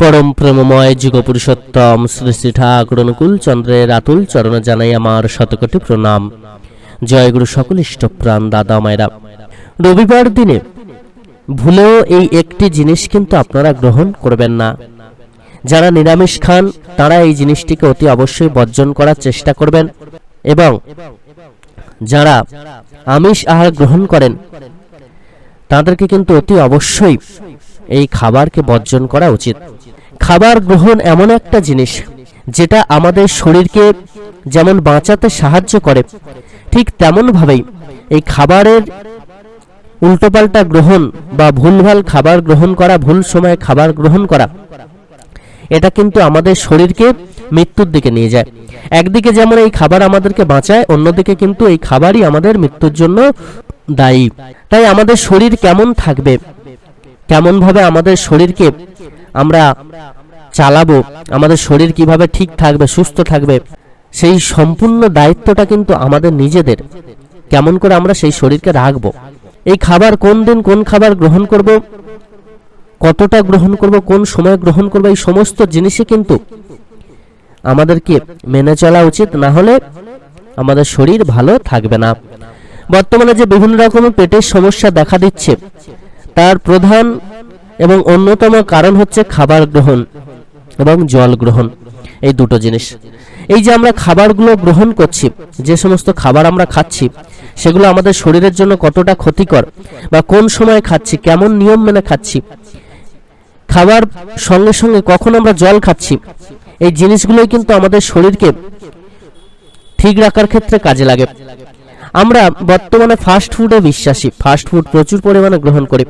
পরম প্রেমময় যুগপুরুষোত্তম শ্রী শ্রী ঠাকুর অনুকূল চন্দ্রের আতুল চরণে জানাই আমার শতকোটি প্রণাম। জয়গুরু সকল ইষ্টপ্রাণ দাদা মায়েরা। রবিবার দিনে ভুলেও এই একটি জিনিস কিন্তু আপনারা গ্রহণ করবেন না। যারা নিরামিষ খান, তারা এই জিনিসটিকে অতি অবশ্যই বর্জন করার চেষ্টা করবেন এবং যারা আমিষ আহার গ্রহণ করেন, তাদেরকে কিন্তু অতি অবশ্যই এই খাবারকে বর্জন করা উচিত। খাবার গ্রহণ এমন একটা জিনিস যেটা আমাদের শরীরকে যেমন বাঁচাতে সাহায্য করে, ঠিক তেমনভাবেই এই খাবারের উল্টোপাল্টা গ্রহণ বা ভুলভাল খাবার গ্রহণ করা, ভুল সময়ে খাবার গ্রহণ করা, এটা কিন্তু আমাদের শরীরকে মৃত্যুর দিকে নিয়ে যায়। একদিকে যেমন এই খাবার আমাদেরকে বাঁচায়, অন্যদিকে কিন্তু এই খাবারই আমাদের মৃত্যুর জন্য দায়ী। তাই আমাদের শরীর কেমন থাকবে, কেমনভাবে আমাদের শরীরকে আমরা চালাবো। আমাদের শরীর কীভাবে ঠিক থাকবে, সুস্থ থাকবে, সেই সম্পূর্ণ দায়িত্বটা কিন্তু আমাদের নিজেদের। কেমন করে আমরা সেই শরীরকে রাখব? এই খাবার কোন দিন কোন খাবার গ্রহণ করব? কতটা গ্রহণ করব? কোন সময় গ্রহণ করব? এই সমস্ত জিনিসই কিন্তু আমাদেরকে মেনে চলা উচিত। না হলে আমাদের শরীর ভালো থাকবে না। বর্তমানে যে বিভিন্ন রকমের পেটের সমস্যা দেখা দিচ্ছে, তার প্রধান এবং অন্যতম কারণ হচ্ছে খাবার গ্রহণ এবং জল গ্রহণ, এই দুটো জিনিস। এই যে আমরা খাবারগুলো গ্রহণ করছি, যে সমস্ত খাবার আমরা খাচ্ছি, সেগুলো আমাদের শরীরের জন্য কতটা ক্ষতিকর বা কোন সময় খাচ্ছি, কেমন নিয়ম মেনে খাচ্ছি, খাবার সঙ্গে সঙ্গে কখন আমরা জল খাচ্ছি, এই জিনিসগুলোই কিন্তু আমাদের শরীরকে ঠিক রাখার ক্ষেত্রে কাজে লাগে। আমরা বর্তমানে ফাস্ট ফুডে বিশ্বাসী ফাস্ট ফুড প্রচুর পরিমাণে গ্রহণ করি।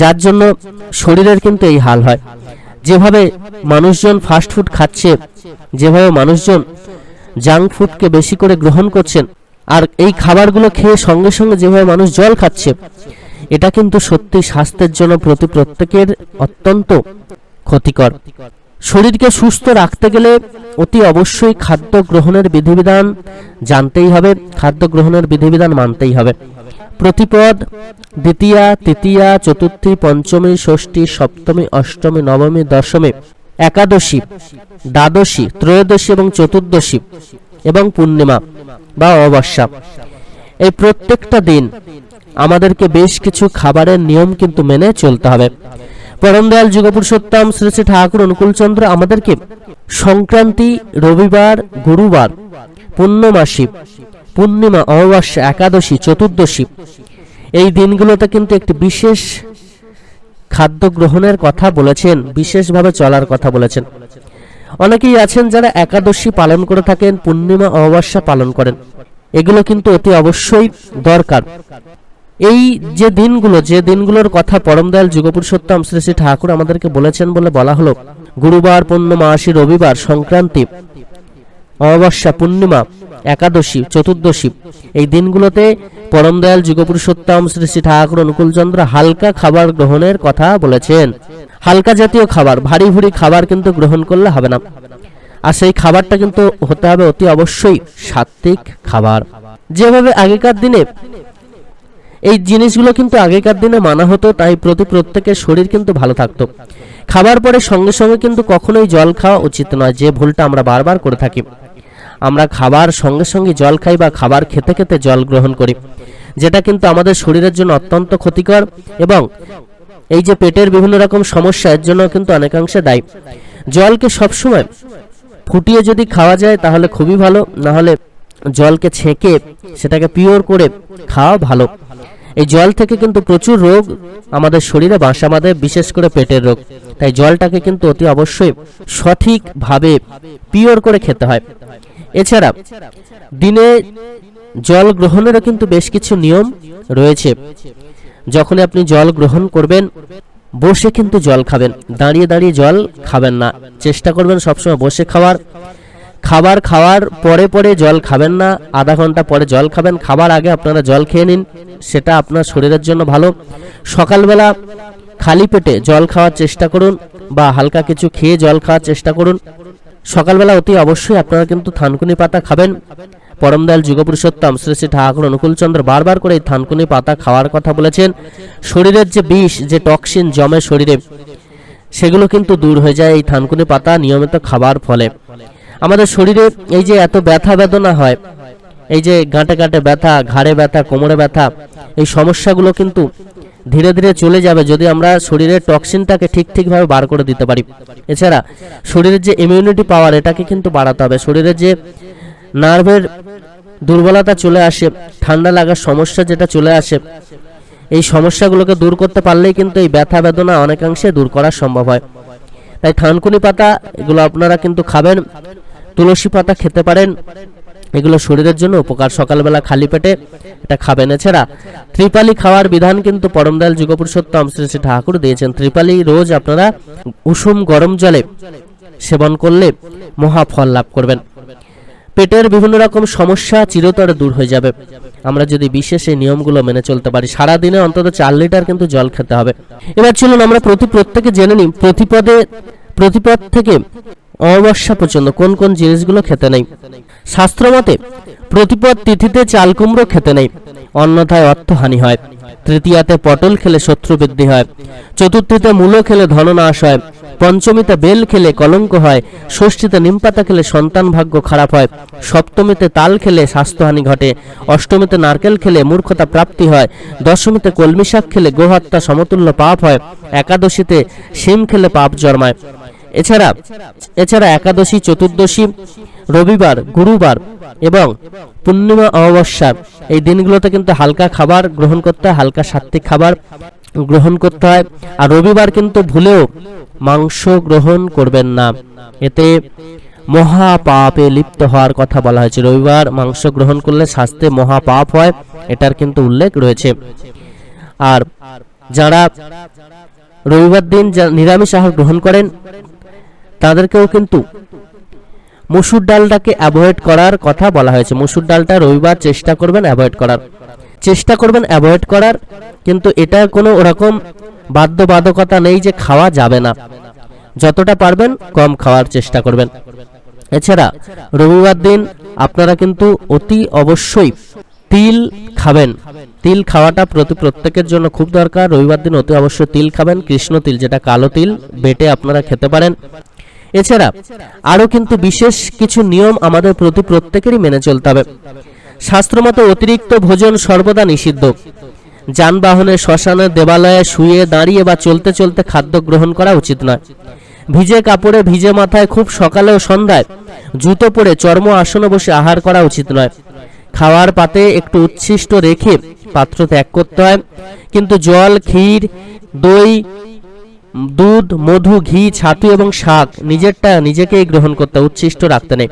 যার জন্য শরীরের কিন্তু এই হাল হয়। যেভাবে মানুষজন ফাস্ট ফুড খাচ্ছে, যেভাবে মানুষজন জাঙ্ক ফুডকে বেশি করে গ্রহণ করছেন, আর এই খাবারগুলো খেয়ে সঙ্গে সঙ্গে যেভাবে মানুষ জল খাচ্ছে, এটা কিন্তু সত্যি স্বাস্থ্যের জন্য প্রতি প্রত্যেকের অত্যন্ত ক্ষতিকর। শরীরকে সুস্থ রাখতে গেলে অতি অবশ্যই খাদ্য গ্রহণের বিধিবিধান জানতেই হবে, খাদ্য গ্রহণের বিধিবিধান মানতেই হবে। প্রতিপদ, দ্বিতীয়া, তৃতীয়া, চতুর্থী, পঞ্চমী, ষষ্ঠী, সপ্তমী, অষ্টমী, নবমী, দশমী, একাদশী, দ্বাদশী, ত্রয়োদশী এবং চতুর্দশী এবং পূর্ণিমা বা অমাবস্যা। এই প্রত্যেকটা দিন আমাদেরকে বেশ কিছু খাবারের নিয়ম কিন্তু মেনে চলতে হবে। পরম দয়াল যুগপুরুষোত্তম শ্রী শ্রী ঠাকুর অনুকূলচন্দ্র আমাদেরকে সংক্রান্তি, রবিবার, গুরুবার পূর্ণমাসী পূর্ণিমা, অমাবস্যা, একাদশী, চতুর্দশী। এই দিনগুলোতে কিন্তু একটি বিশেষ খাদ্য গ্রহণের কথা বলেছেন, বিশেষভাবে চলার কথা বলেছেন। অনেকেই আছেন যারা একাদশী পালন করে থাকেন, পূর্ণিমা, অমাবস্যা পালন করেন। এগুলো কিন্তু অতি অবশ্যই দরকার। এই যে দিনগুলো, যে দিনগুলোর কথা পরম দয়াল যুগপুরুষোত্তম শ্রী শ্রী ঠাকুর আমাদেরকে বলেছেন বলে বলা হলো, গুরুবার পূর্ণমাসী রবিবার, সংক্রান্তি, অমাবস্যা, পূর্ণিমা। একাদশী, চতুর্দশী। এই দিনগুলোতে পরম দয়াল যুগপুরুষোত্তম শ্রী শ্রী ঠাকুর অনুকূলচন্দ্র হালকা খাবার গ্রহণের কথা বলেছেন। হালকা জাতীয় খাবার, ভারী ভুরি খাবার কিন্তু গ্রহণ করলে হবে না। আর সেই খাবারটা কিন্তু হতে হবে অতি অবশ্যই সাত্বিক খাবার। যেভাবে আগেকার দিনে এই জিনিসগুলো কিন্তু আগেকার দিনে মানা হতো, তাই প্রতি প্রত্যেকের শরীর কিন্তু ভালো থাকতো। খাবার পরে সঙ্গে সঙ্গে কিন্তু কখনোই জল খাওয়া উচিত নয়, যে ভুলটা আমরা বারবার করে থাকি। আমরা খাবার সঙ্গে সঙ্গে জল খাই বা খাবার খেতে খেতে জল গ্রহণ করি। যেটা কিন্তু আমাদের শরীরের জন্য অত্যন্ত ক্ষতিকর এবং এই যে পেটের বিভিন্ন রকম সমস্যা, এর জন্য কিন্তু অনেকাংশে দায়ী। জলকে সবসময় ফুটিয়ে যদি খাওয়া যায় তাহলে খুবই ভালো না হলে জলকে ছেঁকে সেটাকে পিওর করে খাওয়া ভালো। এই জল থেকে কিন্তু প্রচুর রোগ আমাদের শরীরে বাসা বাঁধে বিশেষ করে পেটের রোগ। তাই জলটাকে কিন্তু অতি অবশ্যই সঠিকভাবে পিওর করে খেতে হয়। এছাড়া দিনে জল গ্রহণেরও কিন্তু বেশ কিছু নিয়ম রয়েছে। যখন আপনি জল গ্রহণ করবেন, বসে কিন্তু জল খাবেন। দাঁড়িয়ে দাঁড়িয়ে জল খাবেন না। চেষ্টা করবেন সবসময় বসে খাওয়ার। খাবার খাওয়ার পরে পরে জল খাবেন না। আধা ঘণ্টা পরে জল খাবেন। খাবার আগে আপনারা জল খেয়ে নিন। সেটা আপনার শরীরের জন্য ভালো। সকালবেলা খালি পেটে জল খাওয়ার চেষ্টা করুন বা হালকা কিছু খেয়ে জল খাওয়ার চেষ্টা করুন। সকালবেলা অতি অবশ্যই আপনারা কিন্তু থানকুনি পাতা খাবেন। পরম দয়াল যুগপুরুষোত্তম শ্রী শ্রী ঠাকুর অনুকূলচন্দ্র বারবার করে থানকুনি পাতা খাওয়ার কথা বলেছেন। শরীরের যে বিষ, যে টক্সিন জমে শরীরে, সেগুলো কিন্তু দূর হয়ে যায় এই থানকুনি পাতা নিয়মিত খাবার ফলে। আমাদের শরীরে এই যে এত ব্যথা বেদনা হয়, এই যে গাঁটে গাঁটে ব্যথা, ঘাড়ে ব্যথা, কোমরে ব্যথা, এই সমস্যাগুলো কিন্তু ধীরে ধীরে চলে যাবে যদি আমরা শরীরের টক্সিনটাকে ঠিক ঠিকভাবে বার করে দিতে পারি। এছাড়া শরীরের যে ইমিউনিটি পাওয়ার এটাকে কিন্তু বাড়াতে হবে। শরীরের যে নার্ভের দুর্বলতা চলে আসে, ঠান্ডা লাগার সমস্যা যেটা চলে আসে, এই সমস্যাগুলোকে দূর করতে পারলেই কিন্তু এই ব্যথা বেদনা অনেকাংশে দূর করা সম্ভব হয়। তাই থানকুনি পাতা এগুলো আপনারা কিন্তু খাবেন, তুলসী পাতা খেতে পারেন এগুলো শরীরের জন্য উপকার। সকালবেলা খালি পেটে এটা খাবেন। এছাড়া ত্রিপালি খাওয়ার বিধান কিন্তু পরমদয়াল যুগপুরুষোত্তম শ্রী শ্রী ঠাকুর দিয়েছেন। ত্রিপালি রোজ আপনারা উষুম গরম জলে সেবন করলে মহা ফল লাভ করবেন। পেটের বিভিন্ন রকম সমস্যা চিরতরে দূর হয়ে যাবে। আমরা যদি বিশেষ এই নিয়মগুলো মেনে চলতে পারি সারা দিনে অন্তত চার লিটার কিন্তু জল খেতে হবে। এবার চলুন আমরা প্রতি প্রত্যেকে জেনে নিই, প্রতিপদে, প্রতিপদ থেকে অমাবস্যা পর্যন্ত কোন কোন জিনিসগুলো খেতে নেই। শাস্ত্রমতে, প্রতিপদ তিথিতে চাল কুমড়ো খেতে নেই, অন্যথায় অর্থহানি হয়। তৃতীয়াতে পটল খেলে শত্রু বৃদ্ধি হয়, চতুর্থীতে মূলো খেলে ধননাশ হয়, পঞ্চমীতে বেল খেলে কলঙ্ক হয়, ষষ্ঠীতে নিমপাতা খেলে সন্তান ভাগ্য খারাপ হয়, সপ্তমীতে তাল খেলে স্বাস্থ্যহানি ঘটে, অষ্টমীতে নারকেল খেলে মূর্খতা প্রাপ্তি হয়, দশমীতে কলমি শাক খেলে গোহত্যা সমতুল্য পাপ হয়, একাদশীতে শিম খেলে পাপ জন্মায়। এছাড়া এছাড়া একাদশী, চতুর্দশী, রবিবার, গুরুবার এবং পূর্ণিমা অমাবস্যা, এই দিনগুলোতে কিন্তু হালকা খাবার গ্রহণ করতে হয়, হালকা সাত্বিক খাবার গ্রহণ করতে হয়। আর রবিবার কিন্তু ভুলেও মাংস গ্রহণ করবেন না। এতে মহা পাপে লিপ্ত হওয়ার কথা বলা হয়েছে। রবিবার মাংস গ্রহণ করলে স্বাস্থ্যে মহা পাপ হয়, এটার কিন্তু উল্লেখ রয়েছে। আর যারা রবিবার দিন নিরামিষ আহার গ্রহণ করেন তাদেরকেও কিন্তু মসুর ডালটাকে অ্যাভয়েড করার কথা বলা হয়েছে। মসুর ডালটা রবিবার চেষ্টা করবেন অ্যাভয়েড করার। চেষ্টা করবেন অ্যাভয়েড করার, কিন্তু এটা কোনো ওরকম বাধ্যবাধকতা নেই যে খাওয়া যাবে না। যতটা পারবেন কম খাওয়ার চেষ্টা করবেন। এছাড়া রবিবার দিন আপনারা কিন্তু অতি অবশ্যই তিল খাবেন। তিল খাওয়াটা প্রতি প্রত্যেকের জন্য খুব দরকার। রবিবার দিন অতি অবশ্যই তিল খাবেন। কৃষ্ণ তিল, যেটা কালো তিল, বেটে আপনারা খেতে পারেন। এছাড়া আরও কিন্তু বিশেষ কিছু নিয়ম আমাদের প্রতি প্রত্যেকেরই মেনে চলতে হবে। শাস্ত্রমতে অতিরিক্ত ভোজন সর্বদা নিষিদ্ধ। যানবাহনে, শ্মশানে, দেবালয়ে শুয়ে দাঁড়িয়ে বা চলতে চলতে খাদ্য গ্রহণ করা উচিত নয়। ভিজে কাপড়ে, ভিজে মাথায় খুব সকালে ও সন্ধ্যায় জুতো পরে চর্ম আসনে বসে আহার করা উচিত নয়। খাওয়ার পাতে একটু উচ্ছিষ্ট রেখে পাত্র ত্যাগ করতে হয়। কিন্তু জল, ক্ষীর, দই দুধ, মধু, ঘি, ছাতু এবং শাক নিজেরটা নিজেকেই গ্রহণ করতে উচ্ছিষ্ট রাখতে নেই।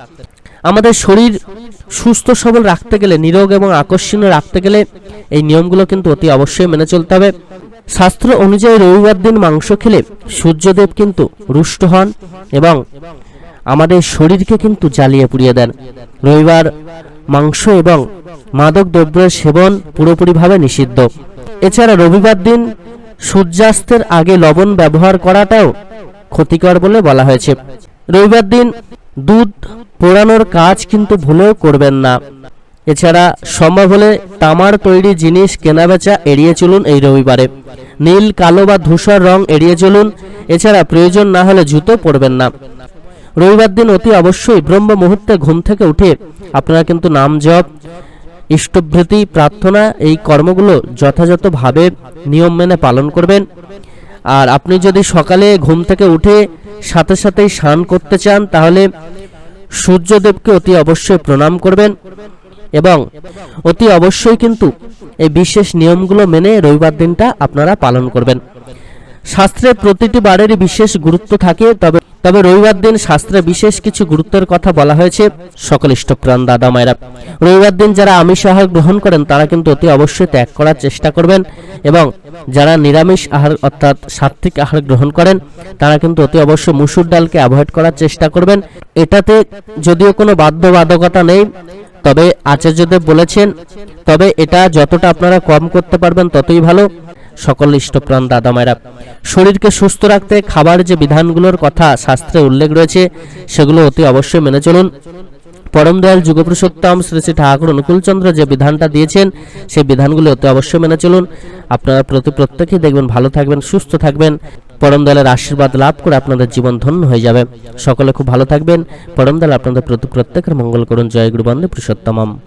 আমাদের শরীর সুস্থ, সবল রাখতে গেলে, নিরোগ এবং আকর্ষণীয় রাখতে গেলে এই নিয়মগুলো কিন্তু অতি অবশ্যই মেনে চলতে হবে। শাস্ত্র অনুযায়ী রবিবার দিন মাংস খেলে সূর্যদেব কিন্তু রুষ্ট হন এবং আমাদের শরীরকে কিন্তু জ্বালিয়ে পুড়িয়ে দেন। রবিবার মাংস এবং মাদক দ্রব্যের সেবন পুরোপুরিভাবে নিষিদ্ধ। এছাড়া রবিবার দিন সূর্যাস্তের আগে লবণ ব্যবহার করাটাও ক্ষতিকর বলে বলা হয়েছে। রবিবার দিন দুধ পোড়ানোর কাজ কিন্তু ভুলেও করবেন না। এছাড়া সম্ভব হলে তামার তৈরি জিনিস কেনাবেচা এড়িয়ে চলুন এই রবিবারে। নীল, কালো বা ধূসর রং এড়িয়ে চলুন, এছাড়া প্রয়োজন না হলে জুতো পরবেন না। রবিবার দিন অতি অবশ্যই ব্রহ্ম মুহূর্তে ঘুম থেকে উঠে আপনারা কিন্তু নাম জপ ইষ্টভৃতি প্রার্থনা এই কর্মগুলো যথাযথভাবে নিয়ম মেনে পালন করবেন। আর আপনি যদি সকালে ঘুম থেকে উঠে সাথে সাথেই স্নান করতে চান, তাহলে সূর্যদেবকে অতি অবশ্যই প্রণাম করবেন এবং অতি অবশ্যই কিন্তু এই বিশেষ নিয়মগুলো মেনে রবিবার দিনটা আপনারা পালন করবেন। শাস্ত্রে প্রতিটি বারেরই বিশেষ গুরুত্ব থাকে, তবে তবে রবিবার দিন শাস্ত্রে বিশেষ কিছু গুরুত্বের কথা বলা হয়েছে সকল ইষ্টপ্রাণ দাদা মায়েরা। রবিবার দিন যারা আমিষ আহার গ্রহণ করেন, তারা কিন্তু অতি অবশ্যই ত্যাগ করার চেষ্টা করবেন এবং যারা নিরামিষ আহার অর্থাৎ সাত্বিক আহার গ্রহণ করেন, তারা কিন্তু অতি অবশ্যই মুসুর ডালকে অ্যাভয়েড করার চেষ্টা করবেন। এটাতে যদিও কোনো বাধ্যবাধকতা নেই, তবে আচার্যদেব বলেছেন, তবে এটা যতটা আপনারা কম করতে পারবেন ততই ভালো। সকল ইষ্টপ্রাণ দাদামায়েরা। শরীরকে সুস্থ রাখতে খাবার যে বিধানগুলোর কথা শাস্ত্রে উল্লেখ রয়েছে, সেগুলো অতি অবশ্যই মেনে চলুন। পরম দয়াল যুগপুরুষোত্তম শ্রী শ্রী ঠাকুর অনুকূলচন্দ্র যে বিধানটা দিয়েছেন, সেই বিধানগুলো অতি অবশ্যই মেনে চলুন। আপনারা প্রতি প্রত্যেকেই দেখবেন, ভালো থাকবেন, সুস্থ থাকবেন। পরমদলের আশীর্বাদ লাভ করে আপনাদের জীবন ধন্য হয়ে যাবে। সকলে খুব ভালো থাকবেন। পরমদল আপনাদের প্রতি প্রত্যেকের মঙ্গল করুন। জয় গুরু বন্দে পুরুষোত্তমম।